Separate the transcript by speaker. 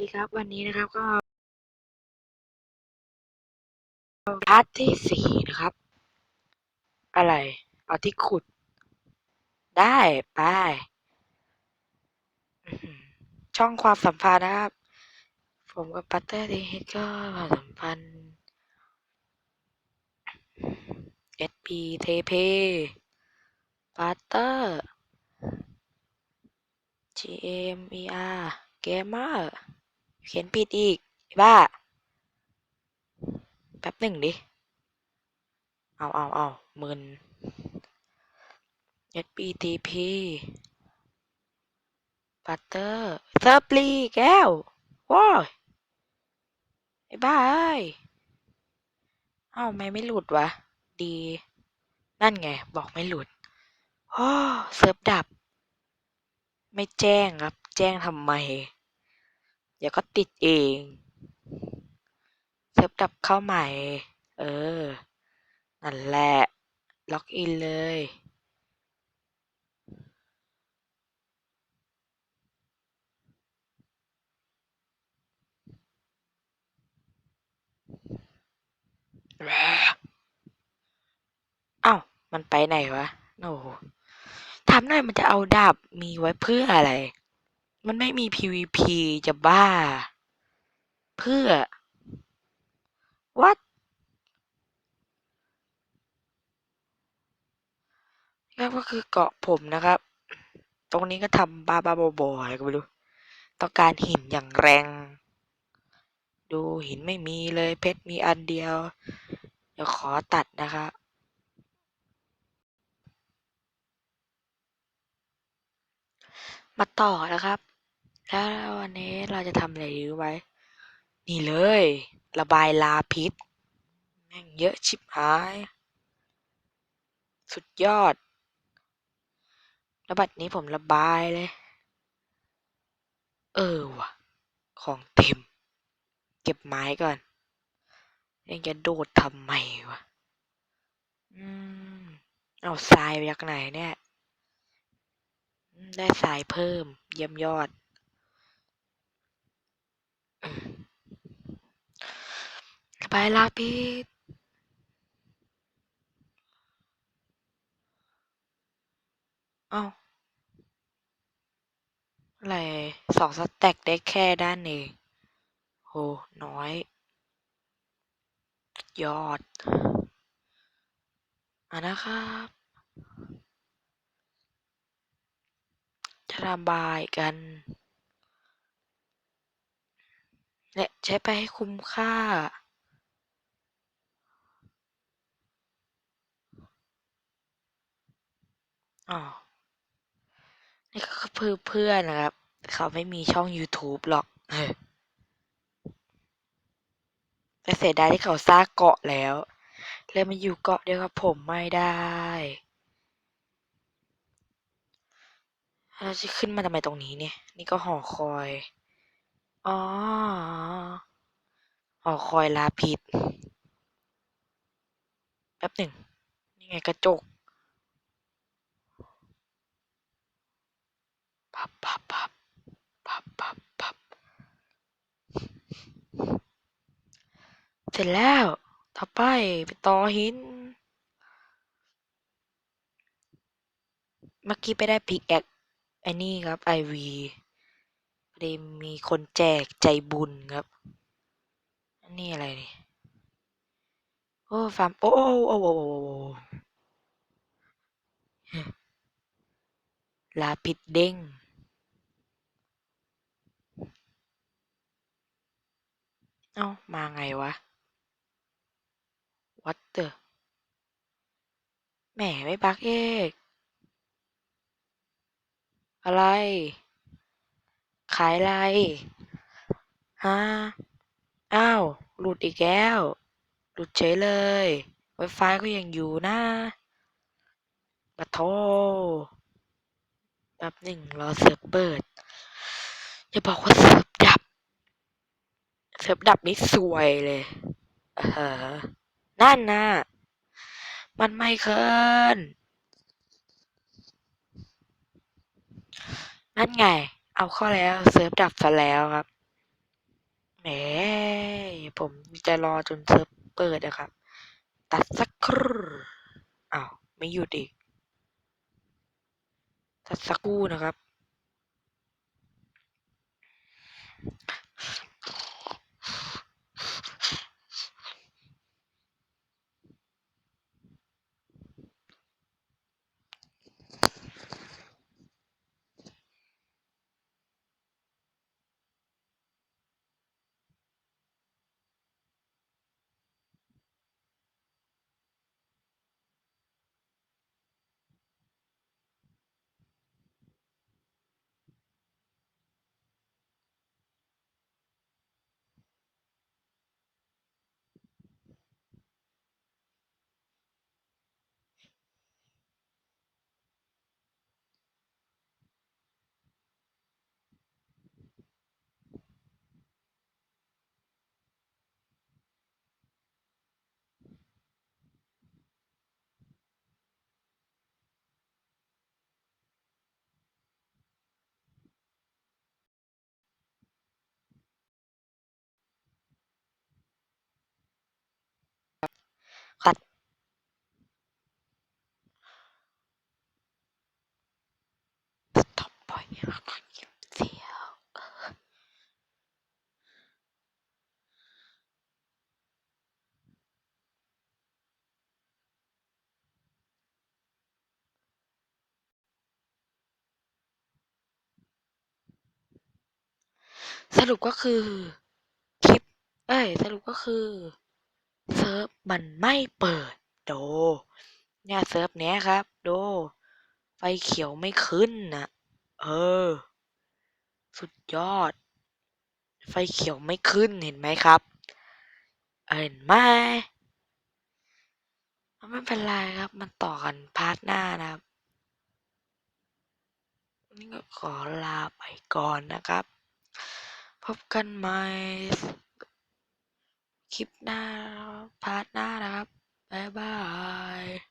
Speaker 1: ดีครับวันนี้นะครับก็พาร์ทที่สี่นะครับ อะไร เอาที่ขุด ได้ไปช่องความสัมพันธ์นะครับ ผมกับปัตเตอร์ดีเฮดก็ความสัมพันธ์ SP เทเพปัตเตอร์ GMER เกมเมอร์ เขียนผิดอีกบ้า แป๊บหนึ่งดิ เอาเอาเอามึน SBTP ปัตเตอร์เซิร์ฟลีแก้วว้ายไอ้บ้าเอ้ยเอ้าไม่ไม่หลุดวะ ดี นั่นไง บอกไม่หลุดโอ้เซิร์ฟดับ ไม่แจ้งครับ แจ้งทำไม เดี๋ยวก็ติดเองเซิร์ฟดับเข้าใหม่ เออ นั่นแหละ ล็อกอินเลย เอ้า มันไปไหนวะ โอ้โหถามหน่อยมันจะเอาดาบมีไว้เพื่ออะไร มันไม่มี PVP จะบ้า เพื่อ what แล้วก็คือเกาะผมนะครับ ตรงนี้ก็ทำบ้าบ้าบอๆอะไรก็ไม่รู้ ต้องการหินอย่างแรง ดูหินไม่มีเลยเพชรมีอันเดียว เดี๋ยวขอตัดนะครับมาต่อนะครับ แล้ววันนี้เราจะทำอะไรรู้ไหมนี่เลย ระบายลาพิษ แม่งเยอะชิบหาย สุดยอดแล้วบัดนี้ผมระบายเลย เออว่ะ ของเต็ม เก็บไม้ก่อนยังจะโดดทำไมวะ อืม เอาทรายไปจากไหนเนี่ย ได้ทรายเพิ่ม เยี่ยมยอด อืมระบายลาพิษเอ้าอะไรสองสแต็กได้แค่ด้านเองโห น้อย ยอด อะนะครับ จะระบายกัน และใช้ไปให้คุ้มค่า อ๋อ นี่ก็คือเพื่อนนะครับ เขาไม่มีช่อง YouTube หรอกเออแต่เสียดายที่เขาสร้างเกาะแล้ว เลยมาอยู่เกาะเดียวกับผมไม่ได้ เราจะขึ้นมาทำไมตรงนี้เนี่ย นี่ก็หอคอย อ๋อ หอคอยลาพิษ แป๊บหนึ่ง นี่ไงกระจกพับพับพับพับพับพับเสร็จแล้ว ต่อไปไปต่อหิน เมื่อกี้ไปได้พิกแอคไอ้นี่ครับไอวี พอดีมีคนแจกใจบุญครับ อันนี้อะไรนี่โอ้ฟาร์มโอ้โอ้โอ้โอ้โอ้โอ้ลาปิดเด้งเอ้ามาไงวะวัดเตอร์แหมไม่บักเอกอะไร ขายอะไรฮะอ้าว หลุดอีกแล้ว หลุดเฉยเลย Wi-Fi ก็ยังอยู่นะปะโทแป๊บหนึ่งรอเซิร์ฟเปิด อย่าบอกว่าเซิร์ฟดับเซิร์ฟดับนี่สวยเลยเออนั่นนะมันไม่เคินนั่นไง เอาเข้าแล้วเซิร์ฟดับซะแล้วครับ แหม ผมจะรอจนเซิร์ฟเปิดนะครับ ตัดสักครู่อ้าว ไม่หยุดอีก ตัดสักครู่นะครับ คัดสต็อปบ่อยแล้วก็เก็บเสียวสรุปก็คือ คลิป เอ้ย สรุปก็คือ เซิร์ฟมันไม่เปิดโดเนี่ยเซิร์ฟเนี้ยครับ โด ไฟเขียวไม่ขึ้นนะเออ สุดยอด ไฟเขียวไม่ขึ้นเห็นไหมครับ เห็นไหมไม่เป็นไรครับ มันต่อกันพาร์ทหน้านะครับนี่ก็ขอลาไปก่อนนะครับ พบกันใหม่ คลิปหน้าพาร์ทหน้านะครับ บ๊ายบาย